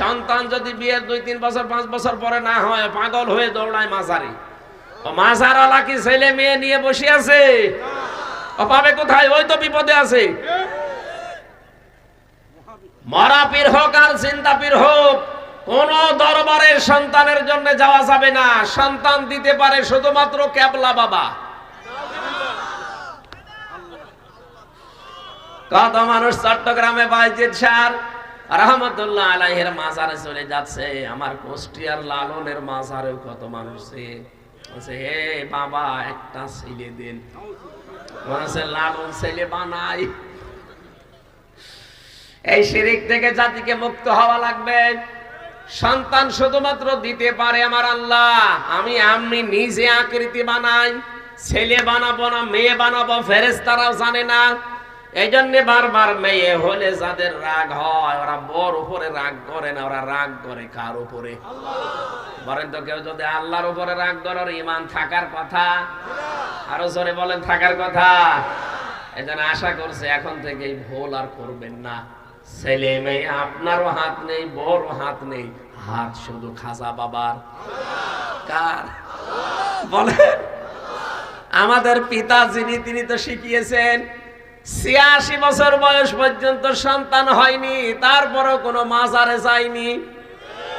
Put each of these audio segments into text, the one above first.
সন্তান যদি বিয়ের দুই, তিন বছর, পাঁচ বছর পরে না হয়, পাগল হয়ে দৌড়ায় মাঝারি কি ছেলে মেয়ে নিয়ে বসে আছে? পাবে কোথায়? ওই তো বিপদে আছে। হোক, আর হোক, কোন দরবারের সন্তানের জন্য যাওয়া যাবে না। সন্তান দিতে পারে শুধুমাত্র ক্যাবলা বাবা। কত মানুষ চট্টগ্রামে বাইজিৎ সার রহমতুল্লাহ আলাইহের মাজারে চলে যাচ্ছে। আমার কুষ্টিয়ার লালনের কত হে বাবা, একটা ছেলে দিন। লালন ছেলে বানাই। এই শিরিক থেকে জাতিকে মুক্ত হওয়া লাগবে। সন্তান শুধুমাত্র দিতে পারে আমার আল্লাহ। আমি আমি নিজে আকৃতি বানাই। ছেলে বানাবো না, মেয়ে বানাবো ফেরেস্তারাও জানে না। এই জন্য বারবার মেয়ে হলে যাদের রাগ হয়, ওরা বর উপরে রাগ করে না, ওরা রাগ করে কার উপরে? বলেন তো কেউ যদি আল্লাহর উপরে রাগ করে ইমান থাকার কথা? আরও জোরে বলেন, থাকার কথা? এই জন্য আশা করছে এখন থেকে ভুল আর করবেন না। ছেলে মেয়ে আপনারও হাত নেই বড় হাত নেই, হাত শুধু খাজা বাবার। কার? বলেন। আমাদের পিতা যিনি, তিনি তো শিখিয়েছেন ছিয়াশি বছর বয়স পর্যন্ত সন্তান হয়নি, তারপরও কোনো মাজারে যায়নি।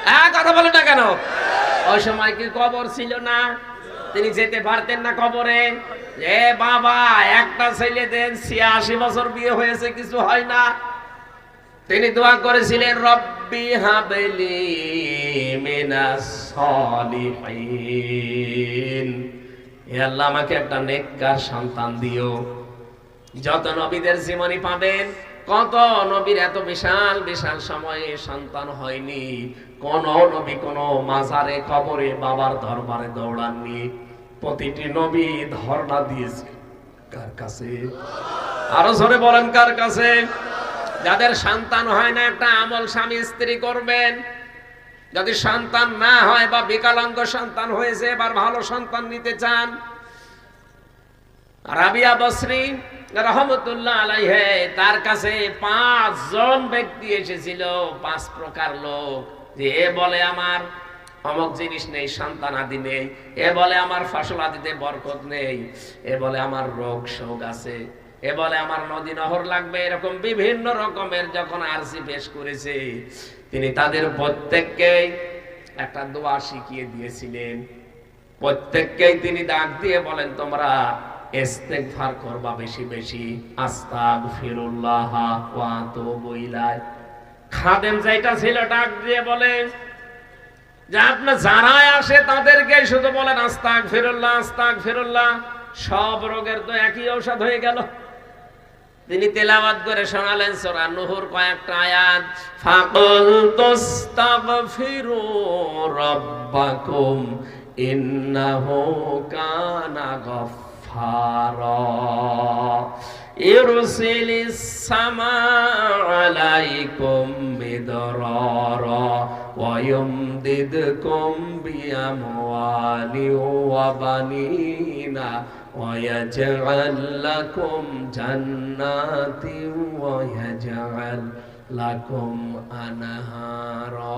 হ্যাঁ কথা বলে না কেন? ওই সময় কি কবর ছিল না? তিনি যেতে পারতেন না কবরে। এ বাবা, একটা ছেলে দেন, ছিয়াশি বছর বিয়ে হয়েছে, কিছু হয় না। তিনি দোয়া করেছিলেন, রব্বি হাবেলি মিনাস সলিহিন। হে আল্লাহ আমাকে একটা নেককার সন্তান দিও। যত নবীদের জীবনী পাবেন, কত নবীর এত বিশাল বিশাল সময়ে সন্তান হয়নি। কোন নবী কোন মাজারে কবরে বাবার দরবারে দৌড়াননি। প্রতিটি নবী ধর্ণা দিয়েছে। কার কাছে? আরও জোরে বলেন, কার কাছে? যাদের সন্তান হয় না, একটা আমল স্বামী স্ত্রী করবেন। যদি সন্তান না হয় বা বিকলাঙ্গ সন্তান হয়েছে, এবার ভালো সন্তান নিতে চান রাবিয়া বসরি রহমতুল্লাহ আলাইহে, তার কাছে পাঁচ জন ব্যক্তি এসেছিল, পাঁচ প্রকার লোক। যে এ বলে আমার, অমক জিনিস নেই, সন্তান আদি নেই। এ বলে আমার ফসল আদিতে বরকত নেই। এ বলে আমার রোগ শোক আছে। এ বলে আমার নদী নহর লাগবে, এরকম বিভিন্ন রকমের যখন আরসি পেশ করেছে, তিনি তাদের প্রত্যেককে একটা দোয়া শিখিয়ে দিয়েছিলেন। প্রত্যেককেই তিনি ডাক দিয়ে বলেন, তোমরা ইস্তেগফার করবা বেশি বেশি। আস্তাগফিরুল্লাহ ওয়া ইলাইহি। খাদেম যেটা ছিল ডাক দিয়ে বলে আসে তাদেরকে শুধু বলেন আস্তাক ফিরুল্লাহ আস্তাক সব রোগের তো একই ঔষধ হয়ে গেল। তিনি তেলাবাদ করে শোনালেন সূরা নূহুর কয়েকটা আয়াত, ফাকুল তাস্তাগফিরু রাব্বাকুম ইন্নাহু কানা مدرارا يرسل السماء عليكم مدرارا ويمددكم بأموال وبنين ويجعل لكم جنات ويجعل لكم أنهارا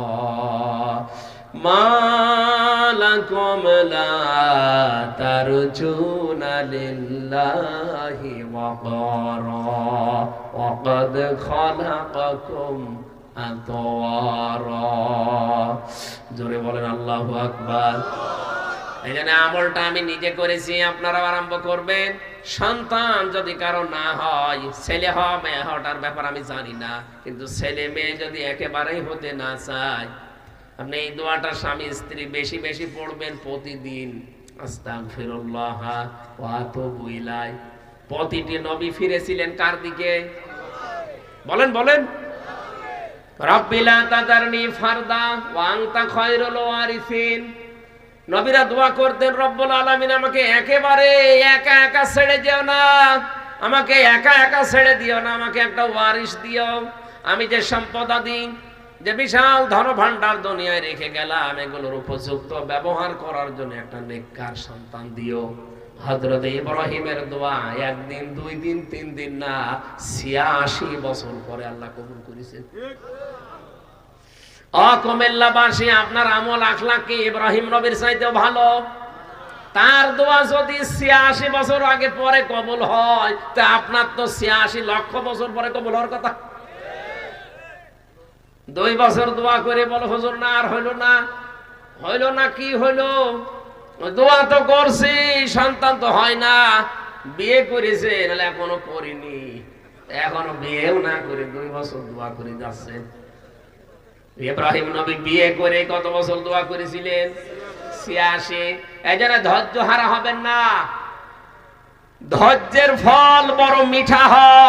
ما لكم لا ترجون لله وقارا وقد خلقكم أطوارا জোরে বলেন আল্লাহ আকবার এই জন্য আমলটা আমি নিজে করেছি আপনারাও আরম্ভ করবেন সন্তান যদি কারো না হয় ছেলে হওয়া মেয়ে হওয়াটার ব্যাপার আমি জানি না কিন্তু ছেলে মেয়ে যদি একেবারেই হতে না চায় আপনি এই দোয়াটা স্বামী স্ত্রী বেশি বেশি পড়বেন প্রতিদিন। প্রতিটি নবী ফিরেছিলেন কার দিকে? বলেন বলেন। নবীরা দোয়া করতেন, রব্বুল আলামিন, আমাকে একেবারে একা একা ছেড়ে না। আমাকে একা একা ছেড়ে দিও না। আমাকে একটা দিও। আমি যে সম্পদাদি যে বিশাল ধন ভান্ডার দুনিয়ায় রেখে গেলাম, এগুলোর উপযুক্ত ব্যবহার করার জন্য একটা নেককার সন্তান দিও। হজরত ইব্রাহিমের দোয়া, একদিন, দুই দিন, তিন দিন না, ছিয়াশি বছর পরে আল্লাহ কবুল করেছেন অকমেল্লাবাসী আপনার আমল আখলাক কি? ইব্রাহিম নবীর চাইতেও ভালো। তার দোয়া যদি ছিয়াশি বছর আগে পরে কবুল হয়, তা আপনার তো ছিয়াশি লক্ষ বছর পরে কবুল হওয়ার কথা। দুই বছর দোয়া করে বলো, হুজুর, না, আর হইল না। হইল না, কি হইল? দোয়া তো করছি, সন্তান তো হয় না। বিয়ে করেছে, নাহলে এখনও করিনি। এখনও বিয়েও না করে, দুই বছর দোয়া করে যাচ্ছে। ইব্রাহিম নবী বিয়ে করে কত বছর দোয়া করেছিলেন? ছিয়াশি। এই জন্য ধৈর্য হারা হবেন না। ধৈর্যের ফল বড় মিঠা হয়।